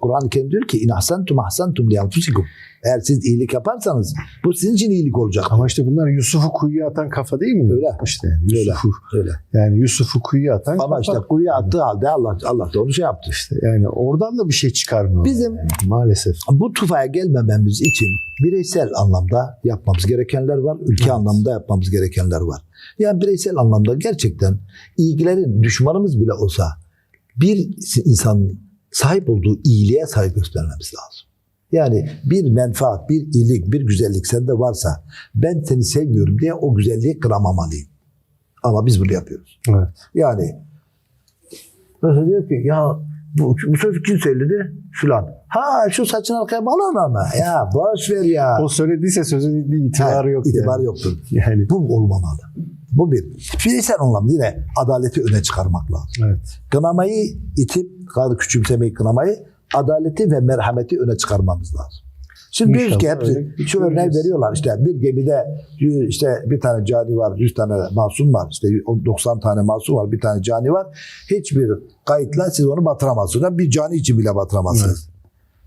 Kur'an-ı Kerim diyor ki in ahsentum ahsentum li enfusikum. Eğer siz iyilik yaparsanız bu sizin için iyilik olacak. Ama işte bunlar Yusuf'u kuyuya atan kafa değil mi? Öyle. İşte Yusuf'u. Öyle. Yani Yusuf'u kuyuya atan Ama kafa. işte kuyuya attığı halde Allah Allah da onu şey yaptı. İşte yani oradan da bir şey çıkarmıyor. Bizim- yani, maalesef. Bu tufaya gelmememiz için bireysel anlamda yapmamız gerekenler var, ülke Evet. anlamda yapmamız gerekenler var. Yani bireysel anlamda gerçekten ilgilerin düşmanımız bile olsa bir insanın sahip olduğu iyiliğe saygı göstermemiz lazım. Yani bir menfaat, bir iyilik, bir güzellik sende varsa ben seni sevmiyorum diye o güzelliği kıramamalıyım. Ama biz bunu yapıyoruz. Evet. Yani mesela diyor ki ya bu, bu çocuk kim söyledi? Filan. Ha şu saçın arkaya bağlan ama. Ya boş ver ya. O söylediyse sözün bir itibarı yok. itibarı yani. yoktur. Yani Bu olmamalı. Bu bir. Fiziksel anlamda yine adaleti öne çıkarmak lazım. evet. Kınamayı itip, küçümsemeyi kınamayı, adaleti ve merhameti öne çıkarmamız lazım. Şimdi diyoruz ki hepsi şu örneği veriyorlar işte bir gemide işte bir tane cani var, 100 tane masum var, işte 90 tane masum var, bir tane cani var. Hiçbir kayıtla siz onu batıramazsınız. Bir cani için bile batıramazsınız.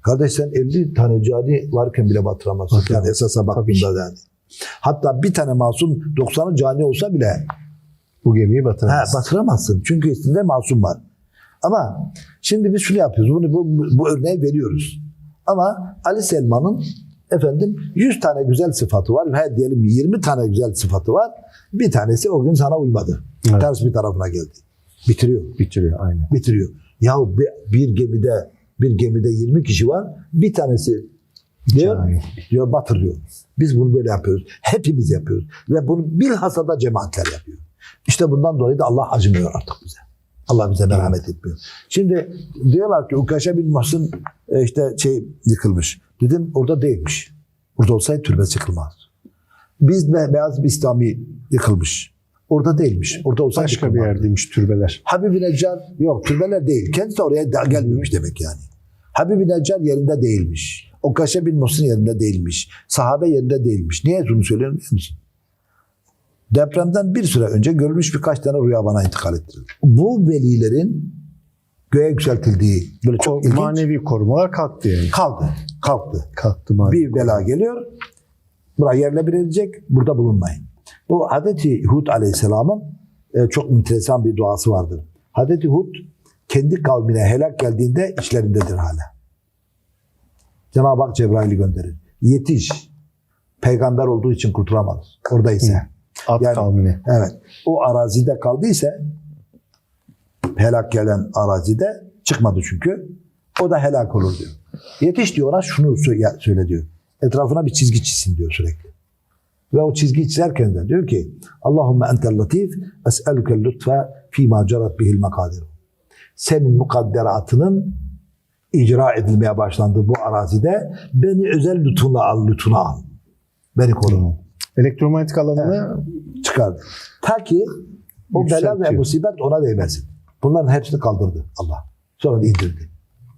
Kardeş sen 50 tane cani varken bile batıramazsın. Yani Batıramaz. esasa baktığında yani. Hatta bir tane masum 90'ı cani olsa bile Bu gemiyi Ha, batıramaz. batıramazsın. Çünkü üstünde masum var. Ama şimdi biz şunu yapıyoruz. Bunu bu, bu örneği veriyoruz. Ama Ali Selman'ın efendim 100 tane güzel sıfatı var. Ve diyelim 20 tane güzel sıfatı var. Bir tanesi o gün sana uymadı. Evet. Ters bir tarafına geldi. Bitiriyor. Bitiriyor aynen. Bitiriyor. Ya bir, bir gemide bir gemide 20 kişi var. Bir tanesi diyor, diyor batır diyor. Biz bunu böyle yapıyoruz. Hepimiz yapıyoruz. Ve bunu bilhassa da cemaatler yapıyor. İşte bundan dolayı da Allah acımıyor artık bize. Allah bize merhamet etmiyor. Şimdi diyorlar ki Ukaşa bin Mahsun e, işte şey yıkılmış. Dedim orada değilmiş. Orada olsaydı türbesi yıkılmaz. Biz be, beyaz bir İslami yıkılmış. Orada değilmiş. Orada olsaydı Başka bir yıkılmazdı. yerdeymiş türbeler. Habib-i Neccar yok türbeler değil. Kendisi de oraya gelmemiş demek yani. Habib-i Neccar yerinde değilmiş. Okaşa bin Musin yerinde değilmiş. Sahabe yerinde değilmiş. Niye bunu söylüyorum biliyor musun? Depremden bir süre önce görülmüş birkaç tane rüya bana intikal ettirildi. Bu velilerin göğe yükseltildiği böyle çok Ko- ilginç manevi korumalar kalktı yani. kaldı. Kalktı. Kalktı manevi. Bir bela geliyor. Buraya yerle bir edilecek. Burada bulunmayın. Bu Hazreti Hud Aleyhisselam'ın e, çok enteresan bir duası vardır. Hazreti Hud kendi kavmine helak geldiğinde içlerindedir hala. Cenab-ı Hak Cebrail'i gönderir. Yetiş. Peygamber olduğu için kurtulamaz. Oradaysa. At yani- kavmine. Evet. O arazide kaldıysa helak gelen arazide çıkmadı çünkü. O da helak olur diyor. Yetiş diyor ona şunu sö- söyle diyor. Etrafına bir çizgi çizsin diyor sürekli. Ve o çizgiyi çizerken de diyor ki Allahümme entel latif es'elukel lütfe fîmâ cerat bihil mekadir. Senin mukadderatının icra edilmeye başlandığı bu arazide beni özel lütfunla al, lütfuna al. Beni koru. Elektromanyetik alanına çıkardı. Ta ki o bela ve musibet ona değmesin. Bunların hepsini kaldırdı Allah. Sonra da indirdi.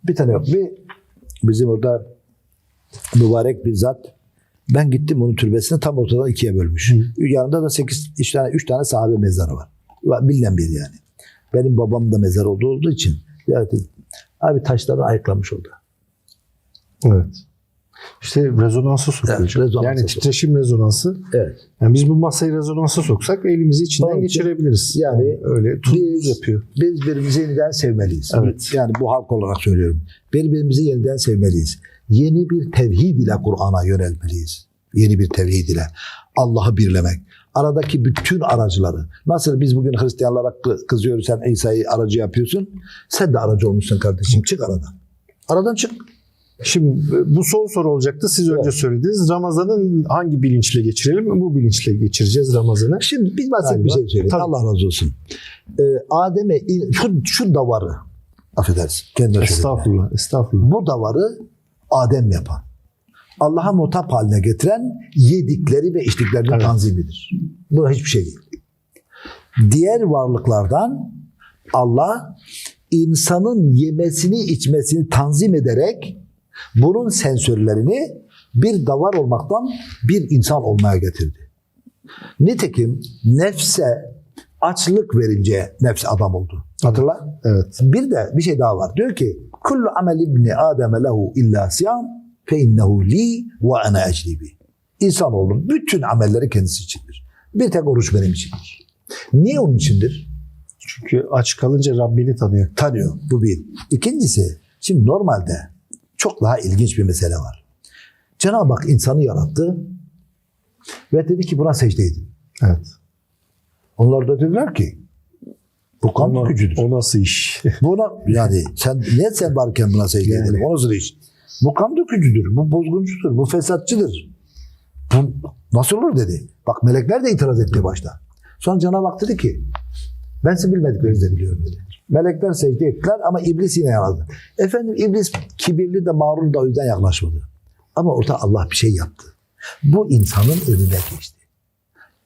Bir tane yok. Bir bizim orada mübarek bir zat ben gittim onun türbesini tam ortadan ikiye bölmüş. Yanında da sekiz, üç tane, üç tane sahabe mezarı var. Var, Bilinen bir yani. Benim babam da mezar olduğu olduğu için ziyaret ettim. Abi taşları ayıklamış oldu. evet. İşte rezonansı sokuyor. Evet, rezonansa yani sokuyor. titreşim rezonansı. Evet. Yani biz bu masayı rezonansa soksak elimizi içinden Tabii geçirebiliriz. Yani öyle tuz biz, yapıyor. biz birbirimizi yeniden sevmeliyiz. Evet. Yani bu halk olarak söylüyorum. Birbirimizi yeniden sevmeliyiz. Yeni bir tevhid ile Kur'an'a yönelmeliyiz. Yeni bir tevhid ile. Allah'ı birlemek. Aradaki bütün aracıları. Nasıl biz bugün Hristiyanlara kı- kızıyoruz sen İsa'yı aracı yapıyorsun. Sen de aracı olmuşsun kardeşim. Çık aradan. Aradan çık. Şimdi bu son soru olacaktı. Siz önce söylediniz. Ramazan'ın hangi bilinçle geçirelim? Bu bilinçle geçireceğiz Ramazan'ı. Şimdi bir basit Galiba. bir şey söyleyeyim. Tabii. Allah razı olsun. Ee, Adem'e şu, şu davarı affedersin. Söyleyeyim. Estağfurullah. Estağfurullah. Bu davarı Adem yapan. Allah'a muhatap haline getiren yedikleri ve içtiklerinin Evet. tanzimidir. Bu hiçbir şey değil. Diğer varlıklardan Allah insanın yemesini içmesini tanzim ederek bunun sensörlerini bir davar olmaktan bir insan olmaya getirdi. Nitekim nefse açlık verince nefs adam oldu. Hatırla? Evet. Bir de bir şey daha var. Diyor ki Kullu amel ibni Adem lehu illa siyam fe innehu li ve ana eclibi. İnsanoğlunun bütün amelleri kendisi içindir. Bir tek oruç benim içindir. Niye onun içindir? Çünkü aç kalınca Rabbini tanıyor. Tanıyor. Bu bir. İkincisi, şimdi normalde çok daha ilginç bir mesele var. Cenab-ı Hak insanı yarattı ve dedi ki buna secde edin. Evet. Onlar da dediler ki bu kan Ama gücüdür. o nasıl iş? Buna yani sen niye sen varken buna secde Yani. edelim? O nasıl iş? Bu kan dökücüdür, bu bozguncudur, bu fesatçıdır. Bu nasıl olur dedi. Bak melekler de itiraz etti başta. Sonra Cenab-ı Hak dedi ki ben sizin bilmediklerinizi de biliyorum dedi. Melekler secde ettiler ama iblis yine yaradı. Efendim iblis kibirli de mağrur da o yüzden yaklaşmadı. Ama orada Allah bir şey yaptı. Bu insanın önüne geçti.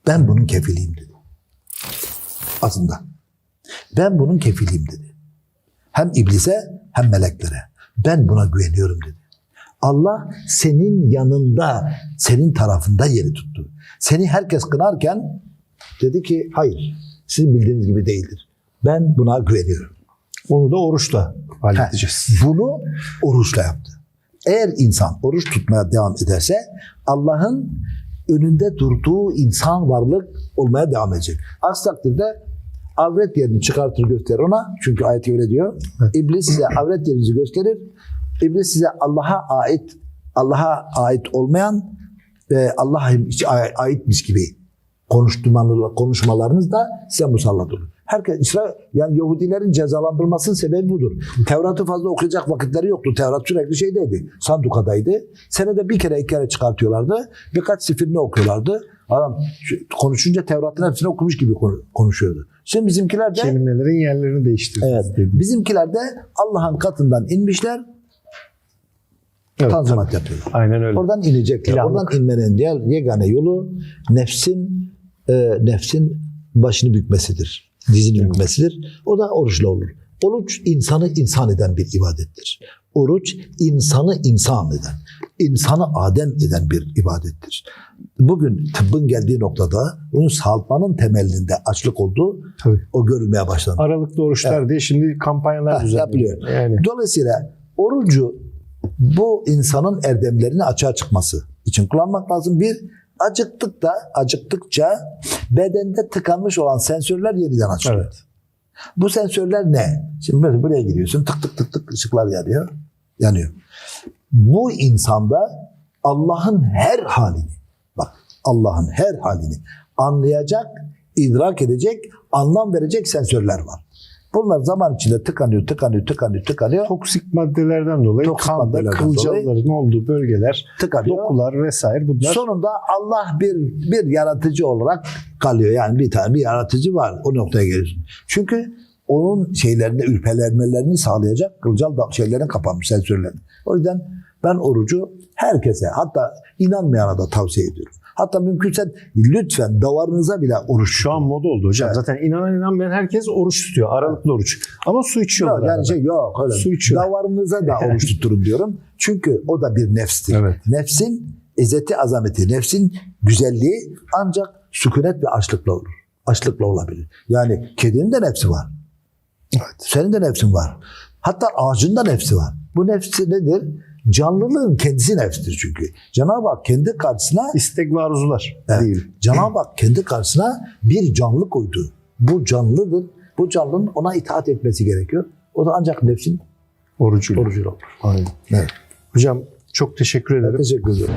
Ben bunun kefiliyim dedi. Aslında. Ben bunun kefiliyim dedi. Hem iblise hem meleklere. Ben buna güveniyorum dedi. Allah senin yanında, senin tarafında yeri tuttu. Seni herkes kınarken dedi ki hayır, sizin bildiğiniz gibi değildir. Ben buna güveniyorum. Onu da oruçla halledeceğiz. Bunu oruçla yaptı. Eğer insan oruç tutmaya devam ederse Allah'ın önünde durduğu insan varlık olmaya devam edecek. Aksi takdirde avret yerini çıkartır gösterir ona. Çünkü ayet öyle diyor. İblis size avret yerinizi gösterir. İblis size Allah'a ait Allah'a ait olmayan ve Allah'a aitmiş gibi konuşmalarınız, konuşmalarınız da size musallat olur. Herkes İsrail yani Yahudilerin cezalandırılmasının sebebi budur. Tevrat'ı fazla okuyacak vakitleri yoktu. Tevrat sürekli şeydeydi. Sandukadaydı. Senede bir kere iki kere çıkartıyorlardı. Birkaç sefirini okuyorlardı. Adam şu- konuşunca Tevrat'ın hepsini okumuş gibi konu- konuşuyordu. Şimdi bizimkiler de Kelimelerin yerlerini değiştirdi. evet, dedi. bizimkiler de Allah'ın katından inmişler. Evet, Tanzimat yapıyorlar. Aynen öyle. Oradan inecekler. İlahlık. Oradan inmenin diğer yegane yolu nefsin e, nefsin başını bükmesidir. Dizini bükmesidir. O da oruçla olur. Oruç insanı insan eden bir ibadettir. Oruç insanı insan eden, insanı adem eden bir ibadettir. Bugün tıbbın geldiği noktada bunu sağaltmanın temelinde açlık olduğu Tabii. o görülmeye başlandı. Aralıklı oruçlar diye şimdi kampanyalar düzenliyor. Yani Dolayısıyla orucu bu insanın erdemlerini açığa çıkması için kullanmak lazım. Bir, acıktıkta, acıktıkça bedende tıkanmış olan sensörler yeniden açılıyor. evet. Bu sensörler ne? Şimdi böyle buraya giriyorsun, tık tık tık tık ışıklar yanıyor. Yanıyor. Bu insanda Allah'ın her halini, bak Allah'ın her halini anlayacak, idrak edecek, anlam verecek sensörler var. Bunlar zaman içinde tıkanıyor, tıkanıyor, tıkanıyor, tıkanıyor. Toksik maddelerden dolayı Toksik kanda maddelerden kılcalların olduğu bölgeler, Tıkanıyor. dokular vesaire bunlar Sonunda Allah bir bir yaratıcı olarak kalıyor. Yani bir tane bir yaratıcı var. O noktaya geliyorsun. Çünkü onun şeylerinde ürpelenmelerini sağlayacak kılcal da şeylerin kapanmış sensörlerin. O yüzden ben orucu herkese hatta inanmayana da tavsiye ediyorum. Hatta mümkünse lütfen davarınıza bile oruç şu an moda oldu hocam. Evet. Zaten inanan inanmayan herkes oruç tutuyor. Aralıklı oruç. Ama su içiyorlar. Yok, yani şey yok öyle. Su içiyor. Davarınıza da oruç tutturun diyorum. Çünkü o da bir nefstir. Evet. Nefsin izzeti azameti, nefsin güzelliği ancak sükunet ve açlıkla olur. Açlıkla olabilir. Yani kedinin de nefsi var. Evet. Senin de nefsin var. Hatta ağacın da nefsi var. Bu nefsi nedir? Canlılığın kendisi nefstir çünkü. Cenab-ı Hak kendi karşısına İstek ve arzular Evet. değil. Cenab-ı Hak kendi karşısına bir canlı koydu. Bu canlıdır. Bu canlının ona itaat etmesi gerekiyor. O da ancak nefsin Orucuyla. orucuyla olur. Aynen. Evet. Hocam çok teşekkür ederim. Teşekkür ederim.